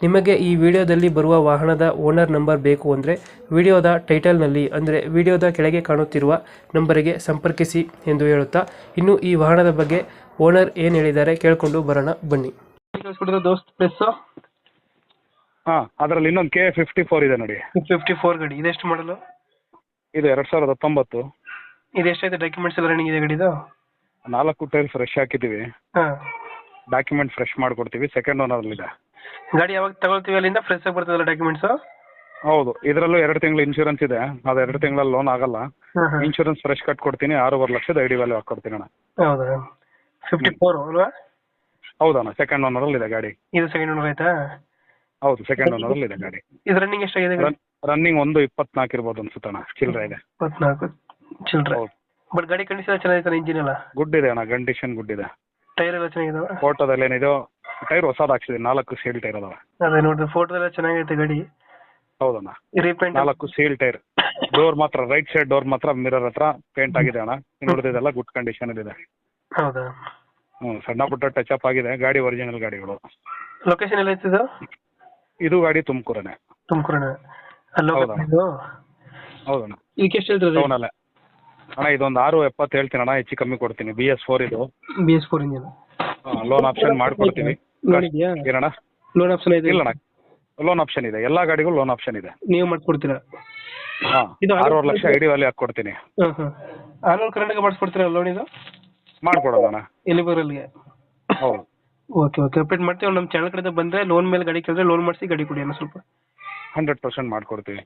ನಿಮಗೆ ಈ ವಿಡಿಯೋದಲ್ಲಿ ಬರುವ ವಾಹನದ ಓನರ್ ನಂಬರ್ ಬೇಕು ಅಂದರೆ ವಿಡಿಯೋದ ಟೈಟಲ್ನಲ್ಲಿ ಅಂದರೆ ವಿಡಿಯೋದ ಕೆಳಗೆ ಕಾಣುತ್ತಿರುವ ನಂಬರಿಗೆ ಸಂಪರ್ಕಿಸಿ ಎಂದು ಹೇಳುತ್ತಾ ಇನ್ನು ಈ ವಾಹನದ ಬಗ್ಗೆ ಓನರ್ ಏನು ಹೇಳಿದ್ದಾರೆ ಕೇಳಿಕೊಂಡು ಬರೋಣ ಬನ್ನಿ. ದೋಸ್ತ್ ಪ್ಲಸ್ ಹಾಂ ಅದರಲ್ಲಿ ಇನ್ನೊಂದು ಕೆ ಫಿಫ್ಟಿ ಫೋರ್ ಇದೆ ನೋಡಿ. ಫಿಫ್ಟಿ ಫೋರ್ ಗಡಿ ಇದೆಷ್ಟು ಮಾಡಲು ಇದು ಎರಡು ಸಾವಿರದ ಹತ್ತೊಂಬತ್ತು. ಇದೆಷ್ಟೈತೆ ಡಾಕ್ಯುಮೆಂಟ್ಸ್ ಎಲ್ಲ ರನ್ನಿಂಗ್ ಇದೆ ಗಡಿದು? ನಾಲ್ಕು ಟೈರ್ ಫ್ರೆಶ್ ಹಾಕಿದ್ದೀವಿ. ಹಾಂ. ಡಾಕ್ಯುಮೆಂಟ್ ಫ್ರೆಶ್ ಮಾಡಿಕೊಡ್ತೀವಿ ಸೆಕೆಂಡ್ ಓನರಲ್ಲಿದೆ ಗಾಡಿ ಯಾವಾಗ ತಗೊಳ್ತೀವಿ ಅಲ್ಲಿಂದ? ಫ್ರೆಶ್ ಆಗಿ ಬರ್ತದಲ್ಲ ಡಾಕ್ಯುಮೆಂಟ್ಸ್ ಹೌದು ಇದರಲ್ಲೂ ಎರಡು ತಿಂಗಳು ಇನ್ಶೂರೆನ್ಸ್ ಇದೆ. ಅದು ಎರಡು ತಿಂಗಳಲ್ಲಿ ಲೋನ್ ಆಗಲ್ಲ. ಹಾಂ ಹಾಂ. ಇನ್ಶೂರೆನ್ಸ್ ಫ್ರೆಶ್ ಕಟ್ ಕೊಡ್ತೀನಿ ಆರೂವರೆ ಲಕ್ಷದ ಐಡಿ ವ್ಯಾಲ್ಯೂ ಹಾಕೊಡ್ತೀನಿ ಅಣ್ಣ. ಹೌದಾ? ಫಿಫ್ಟಿ ಫೋರ್ ಅಲ್ವಾ ಹೌದಣ್ಣ ಸೆಕೆಂಡ್ ಓನರಲ್ಲಿದೆ ಗಾಡಿ. ಇದು ಸೆಕೆಂಡ್ ಓನರ್ ಆಯ್ತಾ? ಹೌದು ಸೆಕೆಂಡ್ ಓನರಲ್ಲಿದೆ ಗಾಡಿ. ಇದು ರನ್ನಿಂಗ್ ಎಷ್ಟಾಗಿದೆ ಗಾಡಿ? ರನ್ನಿಂಗ್ ಒಂದು ಇಪ್ಪತ್ನಾಲ್ಕು ಇರ್ಬೋದು ಅನ್ಸುತ್ತಣ್ಣ ಚಿಲ್ಲರೆ ಇದೆ. ಇಪ್ಪತ್ನಾಲ್ಕು ಚಿಲ್ಡ್ರೆ ಹೌದು. ಬಟ್ ಗಾಡಿ ಕಂಡೀಷನ್ ಚೆನ್ನಾಗಿತ್ತು ಇಂಜಿನ್ ಎಲ್ಲ? ಗುಡ್ ಇದೆ ಅಣ್ಣ ಕಂಡೀಷನ್ ಗುಡ್ ಇದೆ. ಟೈರ್ ಎಲ್ಲ ಚೆನ್ನಾಗಿದಾವ? ಫೋಟೋದಲ್ಲಿ ಏನಿದೆಯೋ ಟೈರ್ ಹೊಸದು ಹಾಕ್ಸಿದೆ ನಾಲ್ಕು ಸೀಲ್ ಟೈರ್ ಅದಾವೆ. ಅದೇ ನೋಡಿದ್ರೆ ಫೋಟೋ ಎಲ್ಲ ಚೆನ್ನಾಗೈತೆ ಗಾಡಿ. ಹೌದಣ್ಣ. ರೀಪೇಂಟ್ ನಾಲ್ಕು ಸೀಲ್ ಟೈರ್. ಡೋರ್ ಮಾತ್ರ ರೈಟ್ ಸೈಡ್ ಡೋರ್ ಮಾತ್ರ ಮಿರರ್ ಹತ್ರ ಪೇಂಟ್ ಆಗಿದೆ ಅಣ್ಣ. ಇನ್ನು ಗುಡ್ ಕಂಡೀಷನ್ ಇದೆ. ಹೌದಾ? ಹ್ಞೂ ಸಣ್ಣ ಪುಟ್ಟ ಟಚ್ ಅಪ್ ಆಗಿದೆ. ಗಾಡಿ ಒರಿಜಿನಲ್ ಗಾಡಿಗಳು. ಲೊಕೇಶನ್ ಎಲ್ಲ ಐತಿದು ಇದು? ಗಾಡಿ ತುಮಕೂರನೆ? ಇದು? ಹೌದಣ್ಣ. ಇದಕ್ಕೆ ಎಷ್ಟು ಹೇಳ್ತಾರೆ ಟೌನಲ್ಲೇ. ಅಣ್ಣ ಇದೊಂದು ಆರು ಎಪ್ಪತ್ತು ಹೇಳ್ತೀನಿ ಅಣ್ಣ. ಹೆಚ್ಚು ಕಮ್ಮಿ ಕೊಡ್ತೀನಿ. ಬಿ ಎಸ್ ಫೋರ್ ಇದು. B S four engine loan option ಮಾಡ್ಕೊಡ್ತೀವಿ ನೋಡಿದ್ಯಾ ಏನಣ್ಣ? ಲೋನ್ ಆಪ್ಷನ್ ಇದೆ. ಇಲ್ಲ ಅಣ್ಣ ಲೋನ್ ಆಪ್ಷನ್ ಇದೆ. ಎಲ್ಲಾ ಗಾಡಿಗೂ ಲೋನ್ ಆಪ್ಷನ್ ಇದೆ. ನೀವು ಮಾಡ್ಕೊಡ್ತೀರಾ? ಹಾಂ ಇದು ಆರೂವರೆ ಲಕ್ಷ ಐಡಿ ವ್ಯಾಲಿ ಹಾಕ್ಕೊಡ್ತೀನಿ. ಹಾಂ ಹಾಂ. ಆಲ್ ಓವರ್ ಕರ್ನಾಟಕ ಮಾಡಿಸ್ಕೊಡ್ತೀರಾ ಲೋನ್ ಇದು? ಮಾಡ್ಕೊಡೋದಣ್ಣ. ಎಲ್ಲಿ ಬರಲ್ಲಿಗೆ ಹೌದು. ಓಕೆ ಓಕೆ ಅಪ್ಡೇಟ್ ಮಾಡ್ತೀವಿ. ನಮ್ಮ ಚಾನಲ್ ಕಡೆಯಿಂದ ಬಂದರೆ ಲೋನ್ ಮೇಲೆ ಗಾಡಿ ಕೇಳಿದ್ರೆ ಲೋನ್ ಮಾಡಿಸಿ ಗಾಡಿ ಕೊಡಿ ಅಣ್ಣ ಸ್ವಲ್ಪ. ಹಂಡ್ರೆಡ್ ಪರ್ಸೆಂಟ್ ಮಾಡ್ಕೊಡ್ತೀವಿ.